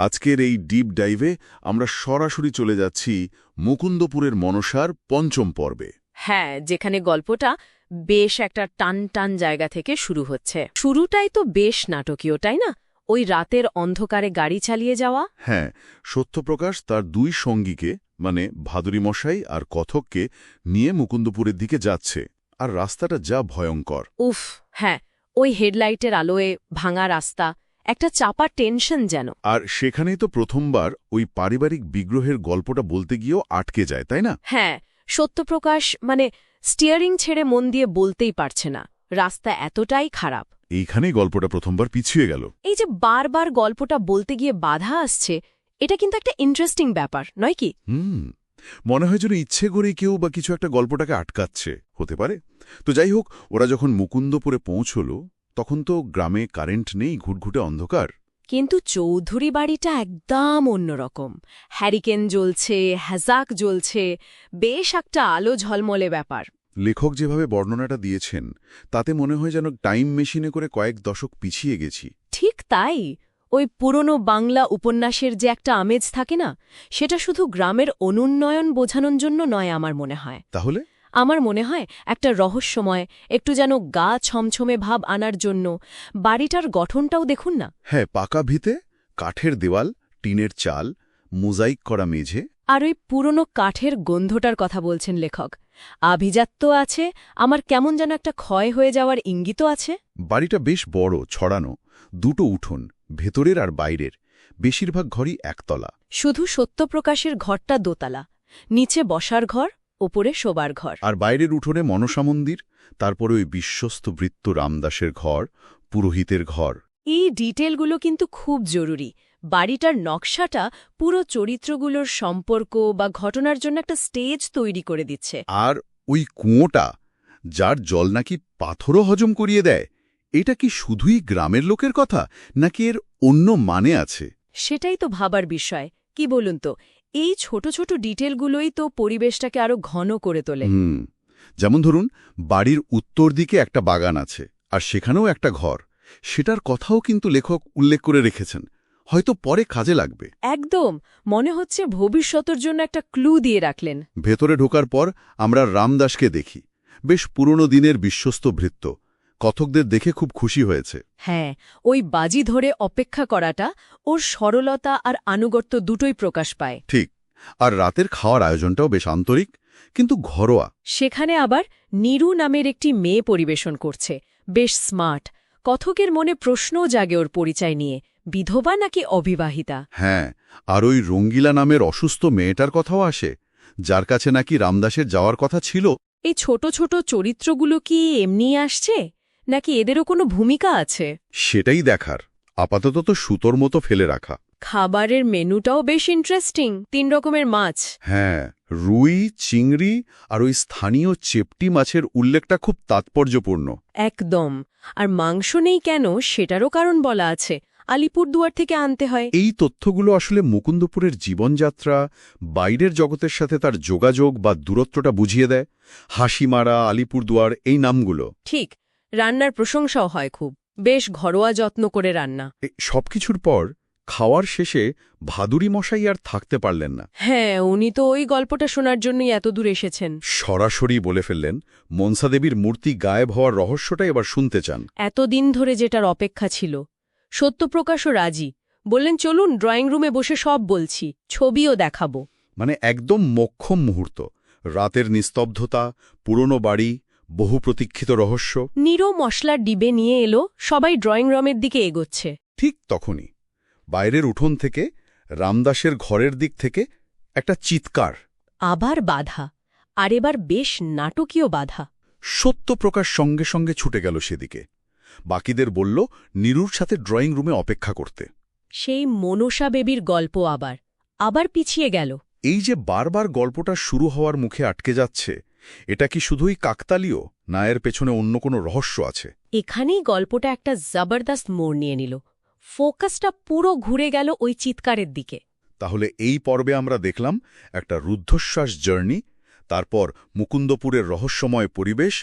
আজকের এই ডিপ ডাইভে আমরা সরাসরি চলে যাচ্ছি মুকুন্দপুরের মনসার পঞ্চম পর্বে। হ্যাঁ যেখানে গল্পটা বেশ একটা টান টান জায়গা থেকে শুরু হচ্ছে। শুরুটাই তো বেশ নাটকীয় তাই না? ওই রাতের অন্ধকারে গাড়ি চালিয়ে যাওয়া। হ্যাঁ সত্যপ্রকাশ তার দুই সঙ্গীকে মানে ভাদুরী মশাই আর কথককে নিয়ে মুকুন্দপুরের দিকে যাচ্ছে। আর রাস্তাটা যা ভয়ঙ্কর। উফ হ্যাঁ ওই হেডলাইটের আলোয় ভাঙা রাস্তা একটা চাপা টেনশন যেন। আর সেখানেই তো প্রথমবার ওই পারিবারিক বিগ্রহের গল্পটা বলতে গিয়েও আটকে যায় তাই না? হ্যাঁ সত্যপ্রকাশ মানে স্টিয়ারিং ছেড়ে মন দিয়ে বলতেই পারছে না রাস্তা এতটাই খারাপ। এইখানেই গল্পটা প্রথমবার পিছিয়ে গেল। এই যে বারবার গল্পটা বলতে গিয়ে বাধা আসছে এটা কিন্তু একটা ইন্টারেস্টিং ব্যাপার নয় কি? হুম মনে হয় যেন ইচ্ছে করে কেউ বা কিছু একটা গল্পটাকে আটকাচ্ছে হতে পারে। তো যাই হোক ওরা যখন মুকুন্দপুরে পৌঁছল তখন তো গ্রামে কারেন্ট নেই ঘুটঘুটে অন্ধকার। কিন্তু চৌধুরী বাড়িটা একদম অন্যরকম। হ্যারিকেন জ্বলছে হ্যাজাক জ্বলছে বেশ একটা আলো ঝলমলে ব্যাপার। লেখক যেভাবে বর্ণনাটা দিয়েছেন তাতে মনে হয় যেন টাইম মেশিনে করে কয়েক দশক পিছিয়ে গেছি। ঠিক তাই। ওই পুরনো বাংলা উপন্যাসের যে একটা আমেজ থাকে না সেটা শুধু গ্রামের অনুন্নয়ন বোঝানোর জন্য নয় আমার মনে হয়। তাহলে? আমার মনে হয় একটা রহস্যময় একটু যেন গা ছমছমে ভাব আনার জন্য। বাড়িটার গঠনটাও দেখুন না। হ্যাঁ পাকা ভিতে কাঠের দেওয়াল টিনের চাল মোজাইক করা মেঝে। আর ওই পুরনো কাঠের গন্ধটার কথা বলছেন লেখক। আভিজাত্য আছে আমার কেমন যেন একটা ক্ষয় হয়ে যাওয়ার ইঙ্গিতও আছে। বাড়িটা বেশ বড় ছড়ানো দুটো উঠোন ভেতরের আর বাইরের বেশিরভাগ ঘরই একতলা। শুধু সত্যপ্রকাশের ঘরটা দোতলা। নিচে বসার ঘর ওপরে শোবার ঘর। আর বাইরের উঠোনে মনসা মন্দির তারপরে ওই বিশ্বস্ত বৃত্ত রামদাসের ঘর পুরোহিতের ঘর। এই ডিটেলগুলো কিন্তু খুব জরুরি। বাড়িটার নকশাটা পুরো চরিত্রগুলোর সম্পর্ক বা ঘটনার জন্য একটা স্টেজ তৈরি করে দিচ্ছে। আর ওই কুঁয়োটা যার জল নাকি পাথরও হজম করিয়ে দেয় এটা কি শুধুই গ্রামের লোকের কথা নাকি এর অন্য মানে আছে? সেটাই তো ভাবার বিষয়। কি বলুন তো এই ছোট ছোট ডিটেলগুলোই তো পরিবেশটাকে আরও ঘন করে তোলে। হুম যেমন ধরুন বাড়ির উত্তর দিকে একটা বাগান আছে আর সেখানেও একটা ঘর। সেটার কথাও কিন্তু লেখক উল্লেখ করে রেখেছেন। হয়তো পরে কাজে লাগবে। একদম মনে হচ্ছে ভবিষ্যতের জন্য একটা ক্লু দিয়ে রাখলেন। ভেতরে ঢোকার পর আমরা রামদাসকে দেখি। বেশ পুরনো দিনের বিশ্বস্ত ভৃত্য। কথকদের দেখে খুব খুশি হয়েছে। হ্যাঁ ওই বাজি ধরে অপেক্ষা করাটা ওর সরলতা আর আনুগত্য দুটোই প্রকাশ পায়। ঠিক আর রাতের খাওয়ার আয়োজনটাও বেশ আন্তরিক কিন্তু ঘরোয়া। সেখানে আবার নিরু নামের একটি মেয়ে পরিবেশন করছে বেশ স্মার্ট। কথকের মনে প্রশ্নও জাগে ওর পরিচয় নিয়ে বিধবা নাকি অবিবাহিতা? হ্যাঁ আর ওই রঙ্গিলা নামের অসুস্থ মেয়েটার কথাও আসে যার কাছে নাকি রামদাসের যাওয়ার কথা ছিল। এই ছোট ছোট চরিত্রগুলো কি এমনি আসছে? নাকি এদেরও কোনো ভূমিকা আছে? সেটাই দেখার। আপাতত তো সুতোর মতো ফেলে রাখা। খাবারের মেনুটাও বেশ ইন্টারেস্টিং তিন রকমের মাছ। হ্যাঁ রুই চিংড়ি আর ওই স্থানীয় চেপটি মাছের উল্লেখটা খুব তাৎপর্যপূর্ণ। একদম। আর মাংস নেই কেন সেটারও কারণ বলা আছে। আলিপুরদুয়ার থেকে আনতে হয়। এই তথ্যগুলো আসলে মুকুন্দপুরের জীবনযাত্রা বাইরের জগতের সাথে তার যোগাযোগ বা দূরত্বটা বুঝিয়ে দেয়। হাসিমারা আলিপুরদুয়ার এই নামগুলো। ঠিক। রান্নার প্রশংসাও হয় খুব। বেশ ঘরোয়া যত্ন করে রান্না। সবকিছুর পর খাওয়ার শেষে ভাদুরী মশাই আর থাকতে পারলেন না। হ্যাঁ উনি তো ওই গল্পটা শোনার জন্যই এত দূর এসেছেন। সরাসরি বলে ফেললেন মনসাদেবীর মূর্তি গায়েব হওয়ার রহস্যটা এবার শুনতে চান। এতদিন ধরে যেটার অপেক্ষা ছিল। সত্যপ্রকাশও রাজি। বললেন চলুন ড্রয়িং রুমে বসে সব বলছি ছবিও দেখাবো। মানে একদম মক্ষম মুহূর্ত। রাতের নিস্তব্ধতা পুরনো বাড়ি বহু প্রতীক্ষিত রহস্য। নিরো মশলার ডিবে নিয়ে এলো সবাই ড্রয়িং রুমের দিকে এগোচ্ছে। ঠিক তখনই বাইরের উঠোন থেকে রামদাসের ঘরের দিক থেকে একটা চিৎকার। আবার বাধা আর এবার বেশ নাটকীয় বাধা। সত্যপ্রকাশ সঙ্গে সঙ্গে ছুটে গেল সেদিকে। বাকিদের বলল নিরুর সাথে ড্রয়িং রুমে অপেক্ষা করতে। সেই মনসা বেবির গল্প আবার আবার পিছিয়ে গেল। এই যে বারবার গল্পটা শুরু হওয়ার মুখে আটকে যাচ্ছে এটা কি শুধুই কাকতালীয় না এর পেছনে অন্য কোনো রহস্য আছে? এখানেই গল্পটা একটা জবরদস্ত মোড় নিয়ে নিল। ফোকাসটা পুরো ঘুরে গেল ওই চিৎকারের দিকে। তাহলে এই পর্বে আমরা দেখলাম একটা রুদ্ধশ্বাস জার্নি তারপর মুকুন্দপুরের রহস্যময় পরিবেশ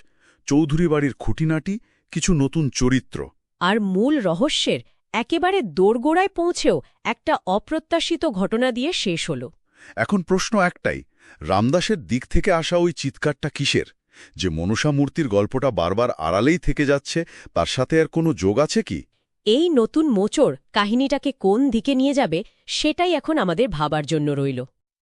চৌধুরী বাড়ির খুঁটিনাটি কিছু নতুন চরিত্র। আর মূল রহস্যের একেবারে দোরগোড়ায় পৌঁছেও একটা অপ্রত্যাশিত ঘটনা দিয়ে শেষ হল। এখন প্রশ্ন একটাই রামদাসের দিক থেকে আসা ওই চিৎকারটা কিসের? যে মনসা মূর্তির গল্পটা বারবার আড়ালেই থেকে যাচ্ছে, তার সাথে আর কোনো যোগ আছে কি? এই নতুন মোচড় কাহিনীটাকে কোন দিকে নিয়ে যাবে, সেটাই এখন আমাদের ভাবার জন্য রইল।